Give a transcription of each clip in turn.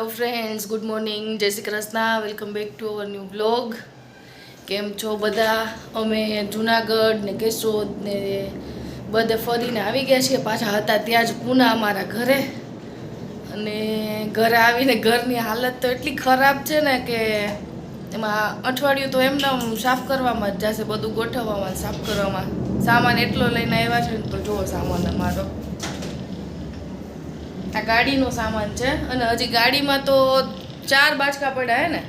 Hello friends good morning Jai Shri Krishna welcome back to our new blog કેમ છો બધા? અમે જુનાગઢ ને કેશોદ ને બધે ફરીને આવી ગયા છીએ. પાછા હતા ત્યાં જ પૂના અમારા ઘરે. અને ઘરે આવીને ઘરની હાલત તો એટલી ખરાબ છે ને કે એમાં અઠવાડિયું તો એમને સાફ કરવામાં જ જશે, બધું ગોઠવવામાં સાફ કરવામાં. સામાન એટલો લઈને આવ્યા છે ને તો જુઓ સામાન અમારો. આ ગાડીનો સામાન છે અને હજી ગાડીમાં તો ચાર બાચકા પડ્યા હે ને?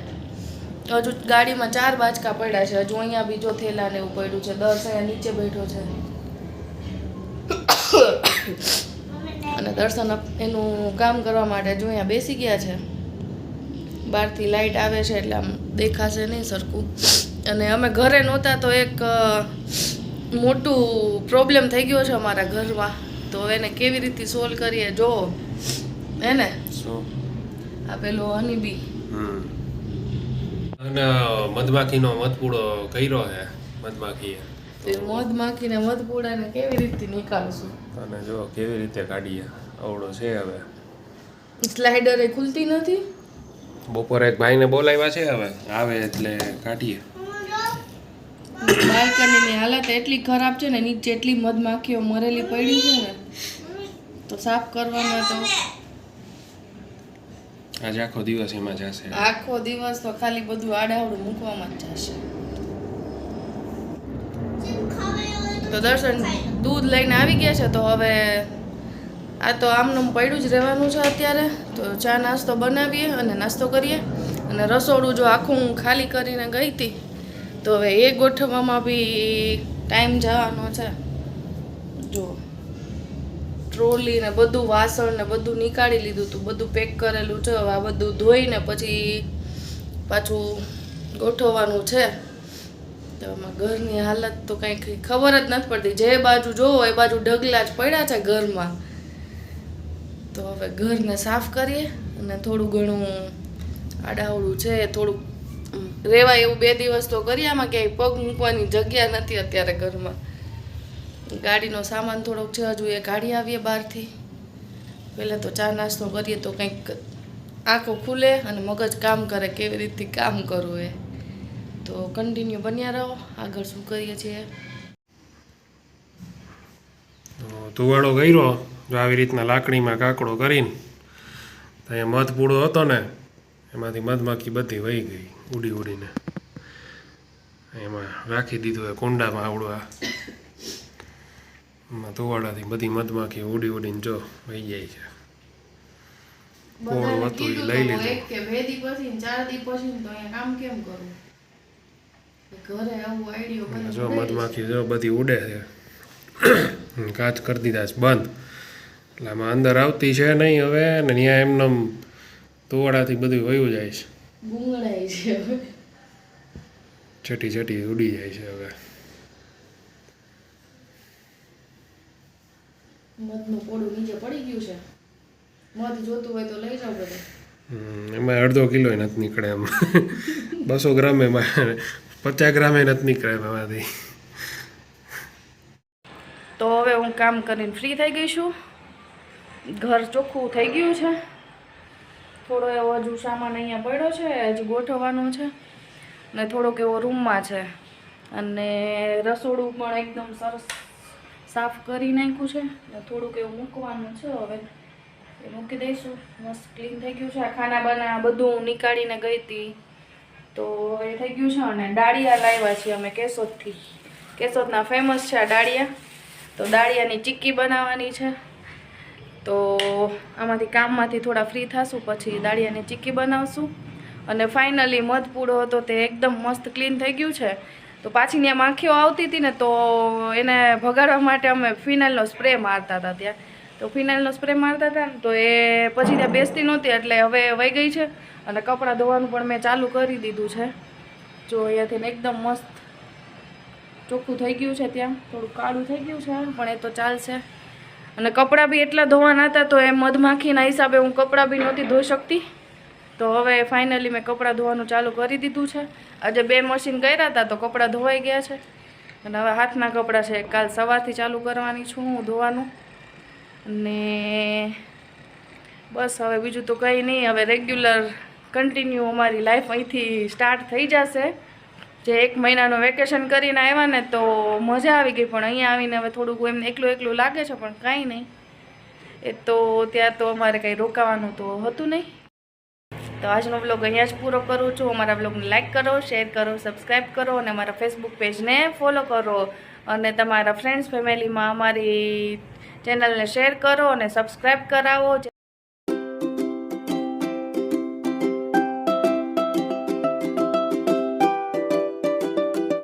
હજુ ગાડીમાં ચાર બાચકા પડ્યા છે. હજુ અહીંયા બીજો થેલા ને એવું પડ્યું છે. દર્શ અહીંયા નીચે બેઠો છે. અને દર્શન એનું કામ કરવા માટે હજુ અહીંયા બેસી ગયા છે. બહારથી લાઇટ આવે છે એટલે આમ દેખાશે નહીં સરખું. અને અમે ઘરે નહોતા તો એક મોટું પ્રોબ્લેમ થઈ ગયો છે અમારા ઘરમાં. તો એને કેવી રીતે સોલ્વ કરીએ? જો. હે ને આ પેલો હનીબી. હમ. અને મધમાખીનો મધપૂડો કર્યો છે મધમાખીએ. તે મધમાખીને મધ કેવી રીતે નીકાળશું? અને જો કેવી રીતે કાઢીએ? અવળો છે હવે. સ્લાઇડર એ ખુલતી નથી? બપોરે એક ભાઈને બોલાવ્યા છે હવે. આવે એટલે કાઢીએ. બાલ્કનીની હાલત એટલી ખરાબ છે ને નીચે એટલી મધમાખીઓ મરેલી પડી છે ને તો સાફ કરવામાં તો આજે આખો દિવસ એમાં જશે. આખો દિવસ તો ખાલી બધું આડાવડું મૂકવામાં જ જશે. તો દર્શન દૂધ લઈને આવી ગયા છે, તો હવે આ તો આમનું પડ્યું જ રહેવાનું છે અત્યારે. તો ચા નાસ્તો બનાવીએ અને નાસ્તો કરીએ. અને રસોડું જો આખું હું ખાલી કરીને ગઈ હતી, તો હવે એ ગોઠવવામાં બી ટાઈમ જવાનો છે. જો. ટ્રોલી ને બધું વાસણ ને બધું નીકાળી લીધું હતું બધું પેક કરેલું છે. આ બધું ધોઈને પછી પાછું ગોઠવવાનું છે. તો આમાં ઘરની હાલત તો કંઈ ખબર જ નથી પડતી. જે બાજુ જોવો એ બાજુ ઢગલા જ પડ્યા છે ઘરમાં. તો હવે ઘરને સાફ કરીએ અને થોડું ઘણું આડાવડું છે થોડુંક રહેવાય એવું બે દિવસ તો કરીએ. આમાં ક્યાંય પગ મૂકવાની જગ્યા નથી અત્યારે ઘરમાં. ગાડીનો સામાન થોડોક છે હજુ એ કાઢી આવીએ બહારથી. પહેલાં તો ચા નાસ્તો કરીએ તો કંઈક આંખો ખુલે અને મગજ કામ કરે, કેવી રીતથી કામ કરવું એ. તો કન્ટિન્યુ બન્યા રહો, આગળ શું કરીએ છીએ? તુવાડો કર્યો જો આવી રીતના લાકડીમાં કાકડો કરીને, તો અહીંયા મધપૂડો હતો ને, એમાંથી મધમાખી બધી વહી ગઈ, ઉડી ઉડીને. એમાં રાખી દીધું એ કુંડામાં આવડું આ એમાં બધી મધમાખી ઉડી ઉડીને જો વહી જાય છે. કોણ હતું એ લઈ લીધું. એક કે બે દી પછી ચાર દી પછી તો અહીંયા કામ કેમ કરવું ઘરે આવું આઈડિયો જો મધમાખી જો બધી ઉડે છે. કાચ કરી દીધા છે બંધ. એટલે આમાં અંદર આવતી છે નહીં હવે ને ત્યાં એમને તોવાડાથી બધું વયું જાય છે. ગુંગળાય છે હવે. છટી છટી ઉડી જાય છે હવે. મધનું પોડું નીચે પડી ગયું છે. મધ જોતું હોય તો લઈ જાઓ બધું. હમ, એમાં અડધો કિલો નથી નીકળે એમ. બસો ગ્રામ એમાં પચાસ ગ્રામે નથી નીકળે એમ એમાંથી. તો હવે હું કામ કરીને ફ્રી થઈ ગઈ છું. ઘર ચોખ્ખું થઈ ગયું છે. થોડો એવો હજુ સામાન અહીંયા પડ્યો છે હજુ ગોઠવવાનો છે. ને થોડોક એવો રૂમમાં છે. અને રસોડું પણ એકદમ સરસ સાફ કરી નાખ્યું છે ને થોડુંક એવું મૂકવાનું છે હવે. એ મૂકી દઈશું. મસ્ત ક્લીન થઈ ગયું છે. આ ખાના બાના બધું નીકાળીને ગઈ હતી. તો એ થઈ ગયું છે અને દાળિયા લાવ્યા છીએ અમે કેશોદથી. કેશોદના ફેમસ છે આ દાળિયા તો દાળિયાની ચીક્કી બનાવવાની છે. તો આમાંથી કામમાંથી થોડા ફ્રી થશું, પછી દાળિયાની ચીક્કી બનાવશું. અને ફાઇનલી મધપૂડો હતો તે એકદમ મસ્ત ક્લીન થઈ ગયું છે. તો પાછી ત્યાં માખીઓ આવતી હતી ને તો એને ભગાડવા માટે અમે ફિનાઇલનો સ્પ્રે મારતા હતા ત્યાં. તો ફિનાઇલનો સ્પ્રે મારતા હતા ને તો એ પછી ત્યાં બેસતી નહોતી એટલે હવે વહી ગઈ છે અને કપડાં ધોવાનું પણ મેં ચાલુ કરી દીધું છે. જો અહીંયાથી એકદમ મસ્ત ચોખ્ખું થઈ ગયું છે ત્યાં. થોડું કાળું થઈ ગયું છે, પણ એ તો ચાલશે. અને કપડાં બી એટલા ધોવાના હતા તો એ મધમાખીના હિસાબે હું કપડાં બી નહોતી ધોઈ શકતી. તો હવે ફાઇનલી મેં કપડાં ધોવાનું ચાલુ કરી દીધું છે. આજે બે મશીન કર્યા હતા તો કપડાં ધોવાઈ ગયા છે. અને હવે હાથના કપડાં છે. કાલ સવારથી ચાલુ કરવાની છું હું ધોવાનું. ને બસ હવે બીજું તો કંઈ નહીં. હવે રેગ્યુલર કન્ટિન્યુ અમારી લાઈફ અહીંથી સ્ટાર્ટ થઈ જશે. જે એક મહિનાનું વેકેશન કરીને આવ્યા ને તો મજા આવી ગઈ. પણ અહીંયા આવીને હવે થોડુંક એમને એકલું એકલું લાગે છે, પણ કાંઈ નહીં. એ તો ત્યાં તો અમારે કંઈ રોકાવાનું તો હતું નહીં. તો આજનો બ્લોગ અહીંયા જ પૂરો કરું છું. અમારા બ્લોગને લાઇક કરો શેર કરો સબસ્ક્રાઈબ કરો અને અમારા ફેસબુક પેજને ફોલો કરો. અને તમારા ફ્રેન્ડ્સ ફેમિલીમાં અમારી ચેનલને શેર કરો અને સબસ્ક્રાઈબ કરાવો.